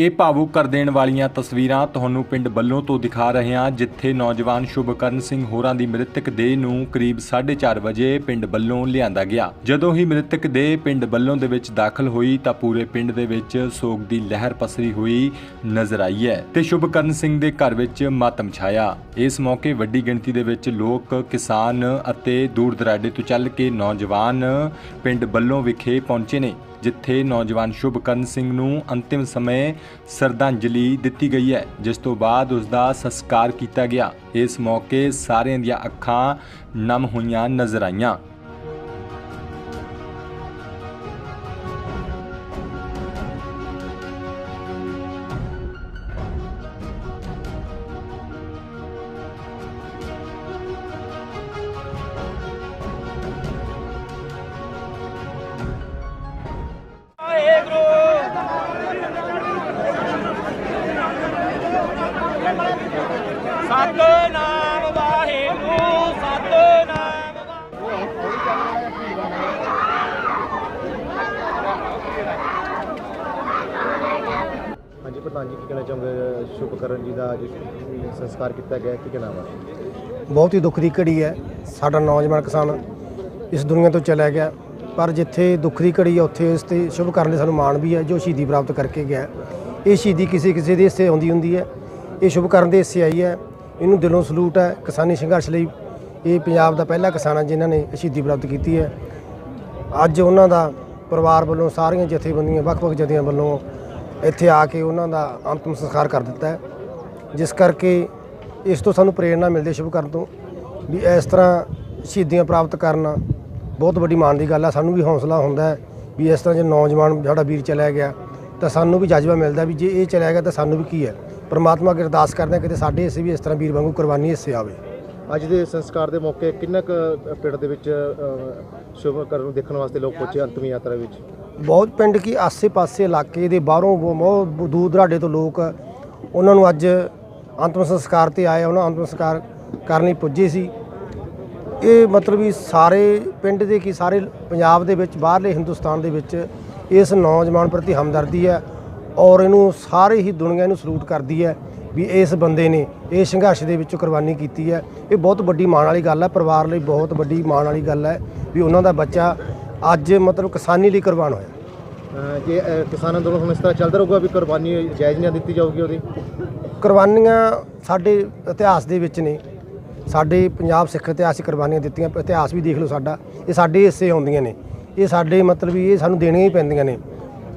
ਇਹ ਭਾਵੁਕ ਕਰ ਦੇਣ ਵਾਲੀਆਂ ਤਸਵੀਰਾਂ ਤੁਹਾਨੂੰ ਪਿੰਡ ਬੱਲੋਂ ਤੋਂ ਦਿਖਾ ਰਹੇ ਹਾਂ, ਜਿੱਥੇ ਨੌਜਵਾਨ ਸ਼ੁਭਕਰਨ ਸਿੰਘ ਹੋਰਾਂ ਦੀ ਮ੍ਰਿਤਕ ਦੇਹ ਨੂੰ ਕਰੀਬ 4:30 ਵਜੇ ਪਿੰਡ ਬੱਲੋਂ ਲਿਆਂਦਾ ਗਿਆ। ਜਦੋਂ ਹੀ ਮ੍ਰਿਤਕ ਦੇਹ ਪਿੰਡ ਬੱਲੋਂ ਦੇ ਵਿੱਚ ਦਾਖਲ ਹੋਈ ਤਾਂ ਪੂਰੇ ਪਿੰਡ ਦੇ ਵਿੱਚ ਸੋਗ ਦੀ ਲਹਿਰ ਪਸਰੀ ਹੋਈ ਨਜ਼ਰ ਆਈ ਹੈ ਤੇ ਸ਼ੁਭਕਰਨ ਸਿੰਘ ਦੇ ਘਰ ਵਿੱਚ ਮਾਤਮ ਛਾਇਆ। ਇਸ ਮੌਕੇ ਵੱਡੀ ਗਿਣਤੀ ਦੇ ਵਿੱਚ ਲੋਕ, ਕਿਸਾਨ ਅਤੇ ਦੂਰ ਦਰਾਡੇ ਤੋਂ ਚੱਲ ਕੇ ਨੌਜਵਾਨ ਪਿੰਡ ਬੱਲੋਂ ਵਿਖੇ ਪਹੁੰਚੇ ਨੇ। ਜਿੱਥੇ ਨੌਜਵਾਨ ਸ਼ੁਭਕਰਨ ਸਿੰਘ ਨੂੰ ਅੰਤਿਮ ਸਮੇਂ ਸਰਧਾਂਜਲੀ ਦਿੱਤੀ ਗਈ ਹੈ, ਜਿਸ ਤੋਂ ਬਾਅਦ ਉਸ ਦਾ ਸੰਸਕਾਰ ਕੀਤਾ ਗਿਆ। ਇਸ ਮੌਕੇ ਸਾਰਿਆਂ ਦੀਆਂ ਅੱਖਾਂ ਨਮ ਹੋਈਆਂ ਨਜ਼ਰ ਆਈਆਂ। ਸਤਨਾਮ ਵਾਹਿਗੁਰੂ ਸਤਨਾਮ ਹਾਂਜੀ ਪ੍ਰਧਾਨ ਜੀ ਕੀ ਕਹਿਣਾ ਚਾਹੁੰਦੇ ਸ਼ੁਭਕਰਨ ਜੀ ਦਾ ਅੱਜ ਸੰਸਕਾਰ ਕੀਤਾ ਗਿਆ ਕੀ ਕਹਿਣਾ ਵਾ? ਬਹੁਤ ਹੀ ਦੁੱਖ ਦੀ ਘੜੀ ਹੈ। ਸਾਡਾ ਨੌਜਵਾਨ ਕਿਸਾਨ ਇਸ ਦੁਨੀਆ ਤੋਂ ਚਲਾ ਗਿਆ। ਪਰ ਜਿੱਥੇ ਦੁੱਖ ਦੀ ਘੜੀ ਹੈ ਉੱਥੇ ਇਸ ਤੇ ਸ਼ੁਭ ਕਰਨ ਲਈ ਸਾਨੂੰ ਮਾਣ ਵੀ ਹੈ ਜੋ ਸ਼ਹੀਦੀ ਪ੍ਰਾਪਤ ਕਰਕੇ ਗਿਆ ਇਹ ਸ਼ਹੀਦੀ ਕਿਸੇ ਕਿਸੇ ਦੇ ਹਿੱਸੇ ਆਉਂਦੀ ਹੁੰਦੀ ਹੈ। ਇਹ ਸ਼ੁਭ ਕਰਨ ਦੇ ਹਿੱਸੇ ਆਈ ਹੈ। ਇਹਨੂੰ ਦਿਲੋਂ ਸਲੂਟ ਹੈ। ਕਿਸਾਨੀ ਸੰਘਰਸ਼ ਲਈ ਇਹ ਪੰਜਾਬ ਦਾ ਪਹਿਲਾ ਕਿਸਾਨ ਹੈ ਜਿਨ੍ਹਾਂ ਨੇ ਸ਼ਹੀਦੀ ਪ੍ਰਾਪਤ ਕੀਤੀ ਹੈ। ਅੱਜ ਉਹਨਾਂ ਦਾ ਪਰਿਵਾਰ ਵੱਲੋਂ ਸਾਰੀਆਂ ਜਥੇਬੰਦੀਆਂ, ਵੱਖ-ਵੱਖ ਜਥਿਆਂ ਵੱਲੋਂ ਇੱਥੇ ਆ ਕੇ ਉਹਨਾਂ ਦਾ ਅੰਤਮ ਸੰਸਕਾਰ ਕਰ ਦਿੱਤਾ ਹੈ। ਜਿਸ ਕਰਕੇ ਇਸ ਤੋਂ ਸਾਨੂੰ ਪ੍ਰੇਰਣਾ ਮਿਲਦੀ ਹੈ ਸ਼ੁਭ ਕਰਨ ਤੋਂ ਵੀ ਇਸ ਤਰ੍ਹਾਂ ਸ਼ਹੀਦੀਆਂ ਪ੍ਰਾਪਤ ਕਰਨਾ ਬਹੁਤ ਵੱਡੀ ਮਾਣ ਦੀ ਗੱਲ ਆ। ਸਾਨੂੰ ਵੀ ਹੌਸਲਾ ਹੁੰਦਾ ਹੈ ਵੀ ਇਸ ਤਰ੍ਹਾਂ ਜੇ ਨੌਜਵਾਨ ਸਾਡਾ ਵੀਰ ਚਲਾ ਗਿਆ ਤਾਂ ਸਾਨੂੰ ਵੀ ਜਜ਼ਬਾ ਮਿਲਦਾ ਵੀ ਜੇ ਇਹ ਚਲਾ ਗਿਆ ਤਾਂ ਸਾਨੂੰ ਵੀ ਕੀ ਹੈ। ਪਰਮਾਤਮਾ ਅੱਗੇ ਅਰਦਾਸ ਕਰਦੇ ਹਾਂ ਕਿ ਸਾਡੇ ਹਿੱਸੇ ਵੀ ਇਸ ਤਰ੍ਹਾਂ ਵੀਰ ਵਾਂਗੂ ਕੁਰਬਾਨੀ ਹਿੱਸੇ ਆਵੇ। ਅੱਜ ਦੇ ਸੰਸਕਾਰ ਦੇ ਮੌਕੇ ਕਿੰਨਾ ਕੁ ਪਿੰਡ ਦੇ ਵਿੱਚ ਅ, ਸ਼ੁਭਕਰਨ ਨੂੰ ਦੇਖਣ ਵਾਸਤੇ ਲੋਕ ਪਹੁੰਚੇ ਅੰਤਮ ਯਾਤਰਾ ਵਿੱਚ? ਬਹੁਤ ਪਿੰਡ ਕੀ ਆਸੇ-ਪਾਸੇ ਇਲਾਕੇ ਦੇ ਬਾਹਰੋਂ ਬਹੁ- ਬਹੁਤ ਦੂਰ ਦਰਾਡੇ ਤੋਂ ਲੋਕ ਉਹਨਾਂ ਨੂੰ ਅੱਜ ਅੰਤਮ ਸੰਸਕਾਰ ਤੇ ਆਏ ਉਹਨਾਂ ਅੰਤਮ ਸੰਸਕਾਰ ਕਰਨ ਪੁੱਜੇ ਸੀ। ਇਹ ਮਤਲਬ ਵੀ ਸਾਰੇ ਪਿੰਡ ਦੇ ਕੀ ਸਾਰੇ ਪੰਜਾਬ ਦੇ ਵਿੱਚ ਬਾਹਰਲੇ ਹਿੰਦੁਸਤਾਨ ਦੇ ਵਿੱਚ ਇਸ ਨੌਜਵਾਨ ਪ੍ਰਤੀ ਹਮਦਰਦੀ ਹੈ। ਔਰ ਇਹਨੂੰ ਸਾਰੇ ਹੀ ਦੁਨੀਆ ਇਹਨੂੰ ਸਲੂਟ ਕਰਦੀ ਹੈ ਵੀ ਇਸ ਬੰਦੇ ਨੇ ਇਹ ਸੰਘਰਸ਼ ਦੇ ਵਿੱਚ ਕੁਰਬਾਨੀ ਕੀਤੀ ਹੈ। ਇਹ ਬਹੁਤ ਵੱਡੀ ਮਾਣ ਵਾਲੀ ਗੱਲ ਹੈ। ਪਰਿਵਾਰ ਲਈ ਬਹੁਤ ਵੱਡੀ ਮਾਣ ਵਾਲੀ ਗੱਲ ਹੈ ਵੀ ਉਹਨਾਂ ਦਾ ਬੱਚਾ ਅੱਜ ਮਤਲਬ ਕਿਸਾਨੀ ਲਈ ਕੁਰਬਾਨ ਹੋਇਆ। ਜੇ ਕਿਸਾਨ ਅੰਦੋਲਨ ਹੁਣ ਇਸ ਤਰ੍ਹਾਂ ਚੱਲਦਾ ਰਹੂਗਾ ਵੀ ਕੁਰਬਾਨੀ ਜਾਇਜ਼ ਨਹੀਂ ਦਿੱਤੀ ਜਾਊਗੀ ਉਹਦੀ? ਕੁਰਬਾਨੀਆਂ ਸਾਡੇ ਇਤਿਹਾਸ ਦੇ ਵਿੱਚ ਨੇ। ਸਾਡੇ ਪੰਜਾਬ ਸਿੱਖ ਇਤਿਹਾਸ ਕੁਰਬਾਨੀਆਂ ਦਿੱਤੀਆਂ। ਇਤਿਹਾਸ ਵੀ ਦੇਖ ਲਓ ਸਾਡਾ। ਇਹ ਸਾਡੇ ਹਿੱਸੇ ਆਉਂਦੀਆਂ ਨੇ। ਇਹ ਸਾਡੇ ਮਤਲਬ ਵੀ ਇਹ ਸਾਨੂੰ ਦੇਣੀਆਂ ਹੀ ਪੈਂਦੀਆਂ ਨੇ।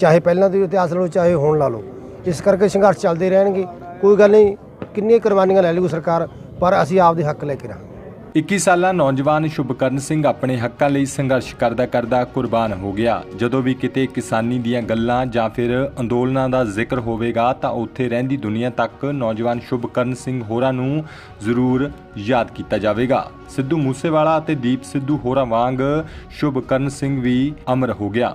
ਚਾਹੇ ਪਹਿਲਾਂ ਦੇ ਇਤਿਹਾਸ ਲਾ ਲਓ, ਚਾਹੇ ਹੁਣ ਲਾ ਲਓ। ਇਸ ਕਰਕੇ ਸੰਘਰਸ਼ ਚੱਲਦੇ ਰਹਿਣਗੇ। ਕੋਈ ਗੱਲ ਨਹੀਂ, ਕਿੰਨੀਆਂ ਕੁਰਬਾਨੀਆਂ ਲੈ ਲਊਗੀ ਸਰਕਾਰ, ਪਰ ਅਸੀਂ ਆਪਦੇ ਹੱਕ ਲੈ ਕੇ ਰਹਾਂਗੇ। 21 ਸਾਲਾ ਨੌਜਵਾਨ ਸ਼ੁਭਕਰਨ ਸਿੰਘ ਆਪਣੇ ਹੱਕਾਂ ਲਈ ਸੰਘਰਸ਼ ਕਰਦਾ ਕਰਦਾ ਕੁਰਬਾਨ ਹੋ ਗਿਆ। ਜਦੋਂ ਵੀ ਕਿਤੇ ਕਿਸਾਨੀ ਦੀਆਂ ਗੱਲਾਂ ਜਾਂ ਫਿਰ ਅੰਦੋਲਨਾਂ ਦਾ ਜ਼ਿਕਰ ਹੋਵੇਗਾ, ਤਾਂ ਉੱਥੇ ਰਹਿੰਦੀ ਦੁਨੀਆ ਤੱਕ ਨੌਜਵਾਨ ਸ਼ੁਭਕਰਨ ਸਿੰਘ ਹੋਰਾਂ ਨੂੰ ਜ਼ਰੂਰ ਯਾਦ ਕੀਤਾ ਜਾਵੇਗਾ। ਸਿੱਧੂ ਮੂਸੇਵਾਲਾ ਅਤੇ ਦੀਪ ਸਿੱਧੂ ਹੋਰਾਂ ਵਾਂਗ ਸ਼ੁਭਕਰਨ ਸਿੰਘ ਵੀ ਅਮਰ ਹੋ ਗਿਆ।